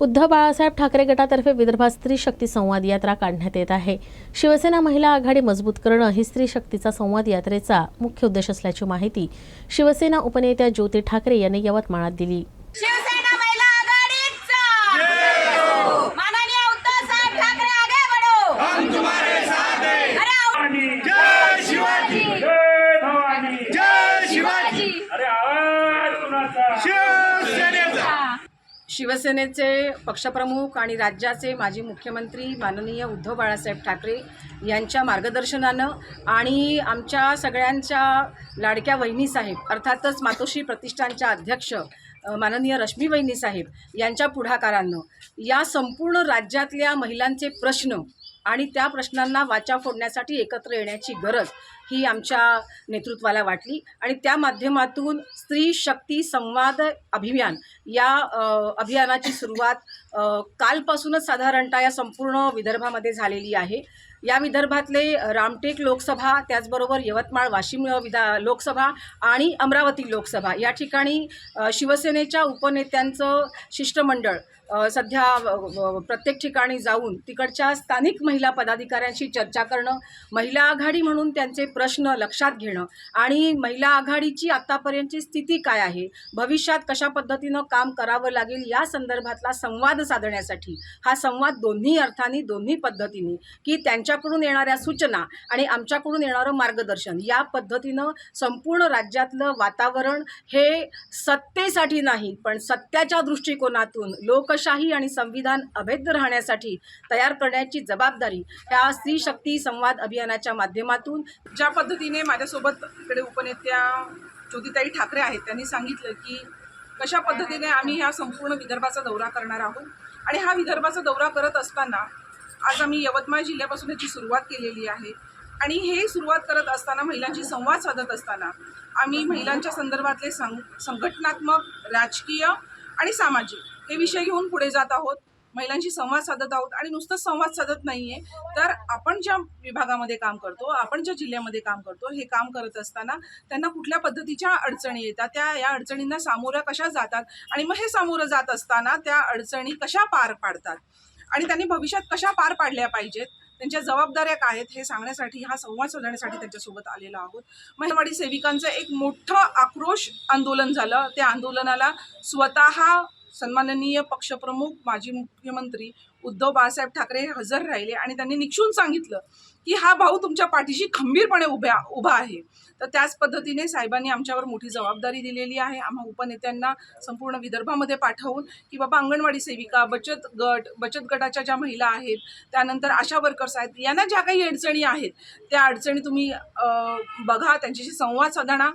उद्धव बाळासाहेब ठाकरे गटातर्फे विदर्भात स्त्री शक्ती संवाद यात्रा काढण्यात येत आहे. शिवसेना महिला आघाडी मजबूत करणं ही स्त्री शक्तीचा संवाद यात्रेचा मुख्य उद्देश असल्याची माहिती शिवसेना उपनेत्या ज्योती ठाकरे यांनी यवतमाळात दिली शिवसेना महिला आघाडीचा माननीय उद्धव साहेब ठाकरे आगे बढ़ो हम तुम्हारे साथ हैं अरे जय शिवाजी जय भवानी जय शिवाजी अरे आवाज कुणाचा शिवसेनेचा शिवसेनेचे पक्षप्रमुख आणि राज्याचे माजी मुख्यमंत्री माननीय उद्धव बाळासाहेब ठाकरे यांच्या मार्गदर्शनानं आणि आमच्या सगळ्यांच्या लाडक्या वहिनीसाहेब अर्थातच मातोश्री प्रतिष्ठानच्या अध्यक्ष माननीय रश्मी वहिनी साहेब यांच्या पुढाकारानं या संपूर्ण राज्यातल्या महिलांचे प्रश्न आणि त्या प्रश्नांना वाचा फोडण्यासाठी एकत्र येण्याची गरज ही आमच्या नेतृत्वाला वाटली. आणि त्या माध्यमातून स्त्री शक्ती संवाद अभियान या अभियानाची सुरुवात कालपासूनच साधारणतः या संपूर्ण विदर्भामध्ये झालेली आहे. या विदर्भातले रामटेक लोकसभा त्याचबरोबर यवतमाळ वाशिम विधा लोकसभा आणि अमरावती लोकसभा. या ठिकाणी शिवसेनेच्या उपनेत्यांचं शिष्टमंडळ सध्या प्रत्येक ठिकाणी जाऊन तिकडच्या स्थानिक महिला पदाधिकाऱ्यांशी चर्चा करणं महिला आघाडी म्हणून त्यांचे प्रश्न लक्षात घेणं आणि महिला आघाडीची आत्तापर्यंतची स्थिती काय आहे भविष्यात कशा पद्धतीनं काम करावं लागेल या संदर्भातला संवाद साधण्यासाठी हा संवाद दोन्ही अर्थाने दोन्ही पद्धतीने की त्यांच्याकडून येणाऱ्या सूचना आणि आमच्याकडून येणारं मार्गदर्शन या पद्धतीनं संपूर्ण राज्यातलं वातावरण हे सत्तेसाठी नाही पण सत्याच्या दृष्टिकोनातून लोकशाही आणि संविधान अभेद्य राहण्यासाठी तयार करण्याची जबाबदारी ह्या स्त्री शक्ती संवाद अभियानाच्या माध्यमातून ज्या पद्धतीने माझ्यासोबत इकडे उपनेत्या ज्योतिताई ठाकरे आहेत त्यांनी सांगितलं की कशा पद्धतीने आम्ही ह्या संपूर्ण विदर्भाचा दौरा करणार आहोत आणि हा विदर्भाचा दौरा करत असताना आज आम्ही यवतमाळ जिल्ह्यापासून याची सुरुवात केलेली आहे. आणि हे सुरुवात करत असताना महिलांशी संवाद साधत असताना आम्ही महिलांच्या संदर्भातले सं संघटनात्मक राजकीय आणि सामाजिक हे विषय घेऊन पुढे जात आहोत. महिलांशी संवाद साधत आहोत आणि नुसतंच संवाद साधत नाहीये. तर आपण ज्या विभागामध्ये काम करतो आपण ज्या जिल्ह्यामध्ये काम करतो हे काम करत असताना त्यांना कुठल्या पद्धतीच्या अडचणी येतात? त्या या अडचणींना सामोऱ्या कशा जातात? आणि मग हे सामोरं जात असताना त्या अडचणी कशा पार पाडतात? आणि त्यांनी भविष्यात कशा पार पाडल्या पाहिजेत? त्यांच्या जबाबदाऱ्या काय आहेत? हे सांगण्यासाठी हा संवाद साधण्यासाठी त्यांच्यासोबत आलेलो आहोत. महिलावाडी सेविकांचं एक मोठं आक्रोश आंदोलन झालं. त्या आंदोलनाला स्वतः सन्माननीय पक्षप्रमुख माजी मुख्यमंत्री उद्धव बाळासाहेब ठाकरे हे हजर राहिले आणि त्यांनी निक्षून सांगितलं की हा भाऊ तुमच्या पाठीशी खंबीरपणे उभ्या उभा आहे. तर त्याच पद्धतीने साहेबांनी आमच्यावर मोठी जबाबदारी दिलेली आहे. आम्हा उपनेत्यांना संपूर्ण विदर्भामध्ये पाठवून की बाबा अंगणवाडी सेविका बचत गट बचत गटाच्या ज्या महिला आहेत त्यानंतर आशा वर्कर्स आहेत यांना ज्या काही अडचणी आहेत त्या अडचणी तुम्ही बघा त्यांच्याशी संवाद साधणा